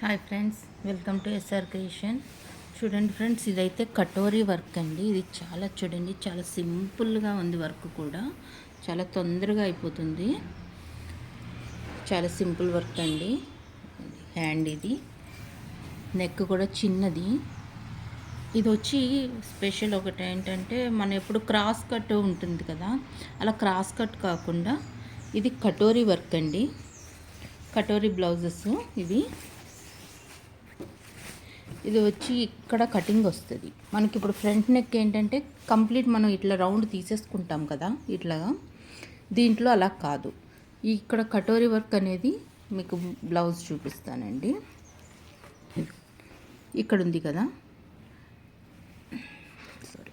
Hi friends welcome to SR creation చూడండి friends ఇదైతే కటోరీ వర్క్ అండి. ఇది చాలా చూడండి చాలా సింపుల్గా ఉంది వర్క్ కూడా. చాలా తొందరగా అయిపోతుంది. చాలా సింపుల్ వర్క్ అండి. హ్యాండ్ ఇది. నెక్ కూడా చిన్నది. ఇది వచ్చి స్పెషల్ ఒకటి ఏంటంటే మన ఎప్పుడు క్రాస్ కట్ ఉంటుంది కదా అలా క్రాస్ కట్ కాకుండా ఇది కటోరీ వర్క్ అండి. కటోరీ బ్లౌజెస్ ఇవి. ఇది వచ్చి ఇక్కడ కటింగ్ వస్తుంది. మనకి ఇప్పుడు ఫ్రంట్ నెక్ ఏంటంటే కంప్లీట్ మనం ఇట్లా రౌండ్ తీసేసుకుంటాం కదా ఇట్లాగా దీంట్లో అలా కాదు. ఇక్కడ కటోరీ వర్క్ అనేది మీకు బ్లౌజ్ చూపిస్తానండి. ఇక్కడ ఉంది కదా. సారీ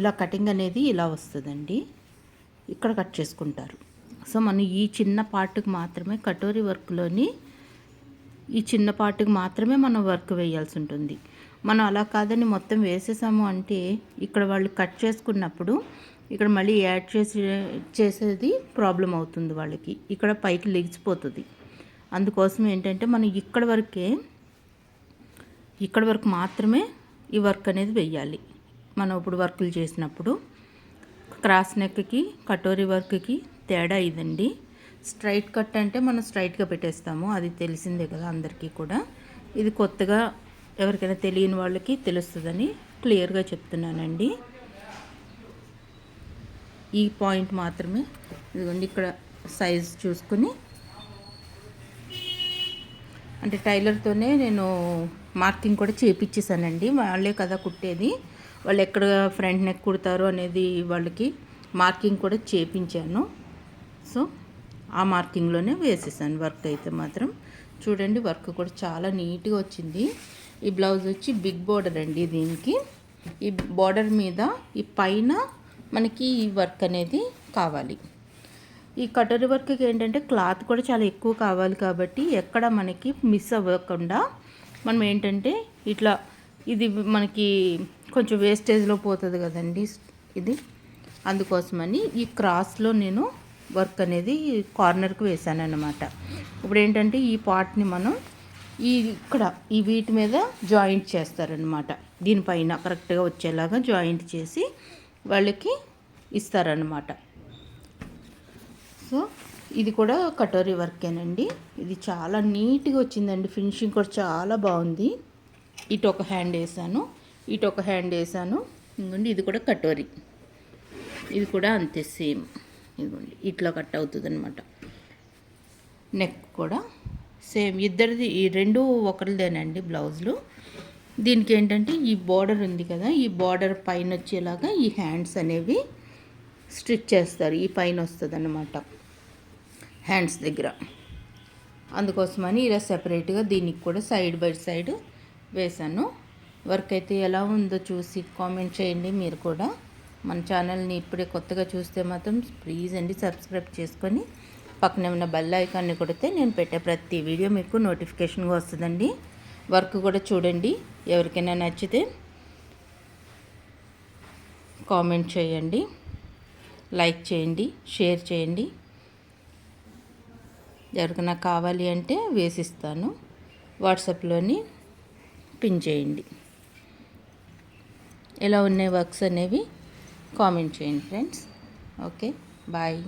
ఇలా కటింగ్ అనేది ఇలా వస్తుందండి. ఇక్కడ కట్ చేసుకుంటారు. సో మనం ఈ చిన్న పార్ట్కి మాత్రమే కటోరీ వర్క్లోని ఈ చిన్న పార్ట్కి మాత్రమే మనం వర్క్ వేయాల్సి ఉంటుంది. మనం అలా కాదని మొత్తం వేసేసాము అంటే ఇక్కడ వాళ్ళు కట్ చేసుకున్నప్పుడు ఇక్కడ మళ్ళీ యాడ్ చేసి చేసేది ప్రాబ్లం అవుతుంది వాళ్ళకి. ఇక్కడ పైకి లెగిసిపోతుంది. అందుకోసం ఏంటంటే మనం ఇక్కడ వరకే ఇక్కడ వరకు మాత్రమే ఈ వర్క్ అనేది వెయ్యాలి మనం ఇప్పుడు వర్కులు చేసినప్పుడు క్రాస్ నెక్కి కటోరీ వర్క్కి తేడా ఇదండి. స్ట్రైట్ కట్ అంటే మనం స్ట్రైట్గా పెట్టేస్తాము. అది తెలిసిందే కదా అందరికీ కూడా. ఇది కొత్తగా ఎవరికైనా తెలియని వాళ్ళకి తెలుస్తుందని క్లియర్గా చెప్తున్నానండి. ఈ పాయింట్ మాత్రమే. ఇదిగోండి ఇక్కడ సైజ్ చూసుకుని. అంటే టైలర్తోనే నేను మార్కింగ్ కూడా చేపించేసానండి వాళ్ళే కదా కుట్టేది. వాళ్ళు ఎక్కడ ఫ్రంట్ నెక్ కుడతారు అనేది వాళ్ళకి మార్కింగ్ కూడా చేపించాను. సో ఆ మార్కింగ్లోనే వేసేసాను. వర్క్ అయితే మాత్రం చూడండి వర్క్ కూడా చాలా నీట్గా వచ్చింది. ఈ బ్లౌజ్ వచ్చి బిగ్ బార్డర్ అండి దీనికి. ఈ బార్డర్ మీద ఈ పైన మనకి ఈ వర్క్ అనేది కావాలి. ఈ కటోరీ వర్క్కి ఏంటంటే క్లాత్ కూడా చాలా ఎక్కువ కావాలి కాబట్టి ఎక్కడ మనకి మిస్ అవ్వకుండా మనం ఏంటంటే ఇట్లా ఇది మనకి కొంచెం వేస్టేజ్లో పోతుంది కదండి ఇది. అందుకోసమని ఈ క్రాస్లో నేను వర్క్ అనేది కార్నర్కి వేసాను అనమాట ఇప్పుడు ఏంటంటే ఈ పార్ట్ని మనం ఈ ఇక్కడ ఈ వీటి మీద జాయింట్ చేస్తారనమాట దీనిపైన కరెక్ట్గా వచ్చేలాగా జాయింట్ చేసి వాళ్ళకి ఇస్తారనమాట సో ఇది కూడా కటోరీ వర్కేనండి. ఇది చాలా నీట్గా వచ్చిందండి. ఫినిషింగ్ కూడా చాలా బాగుంది. ఇటు ఒక హ్యాండ్ వేసాను. ఇటు ఒక హ్యాండ్ వేసాను. ఇంకోండి ఇది కూడా కటోరీ. ఇది కూడా అంతే సేమ్. ఇదిగోండి ఇట్లా కట్ అవుతుంది అనమాట నెక్ కూడా సేమ్. ఇద్దరిది ఈ రెండు ఒకరిదేనండి బ్లౌజులు. దీనికి ఏంటంటే ఈ బార్డర్ ఉంది కదా ఈ బార్డర్ పైన వచ్చేలాగా ఈ హ్యాండ్స్ అనేవి స్టిచ్ చేస్తారు. ఈ పైన వస్తుంది అనమాట హ్యాండ్స్ దగ్గర. అందుకోసమని ఇలా సెపరేట్గా దీనికి కూడా సైడ్ బై సైడ్ వేశాను. వర్క్ అయితే ఎలా ఉందో చూసి కామెంట్ చేయండి మీరు కూడా. మన ఛానల్ని ఇప్పుడే కొత్తగా చూస్తే మాత్రం ప్లీజ్ అండి సబ్స్క్రైబ్ చేసుకొని పక్కనే ఉన్న బెల్ ఐకాన్ని కొడితే నేను పెట్టే ప్రతి వీడియో మీకు నోటిఫికేషన్గా వస్తుందండి. వర్క్ కూడా చూడండి. ఎవరికైనా నచ్చితే కామెంట్ చేయండి. లైక్ చేయండి. షేర్ చేయండి. ఎవరికైనా కావాలి అంటే వేసిస్తాను. వాట్సాప్లోని పిన్ చేయండి. ఎలా ఉన్నాయి వర్క్స్ అనేవి? కామెంట్ చేయండి ఫ్రెండ్స్ ఓకే బాయ్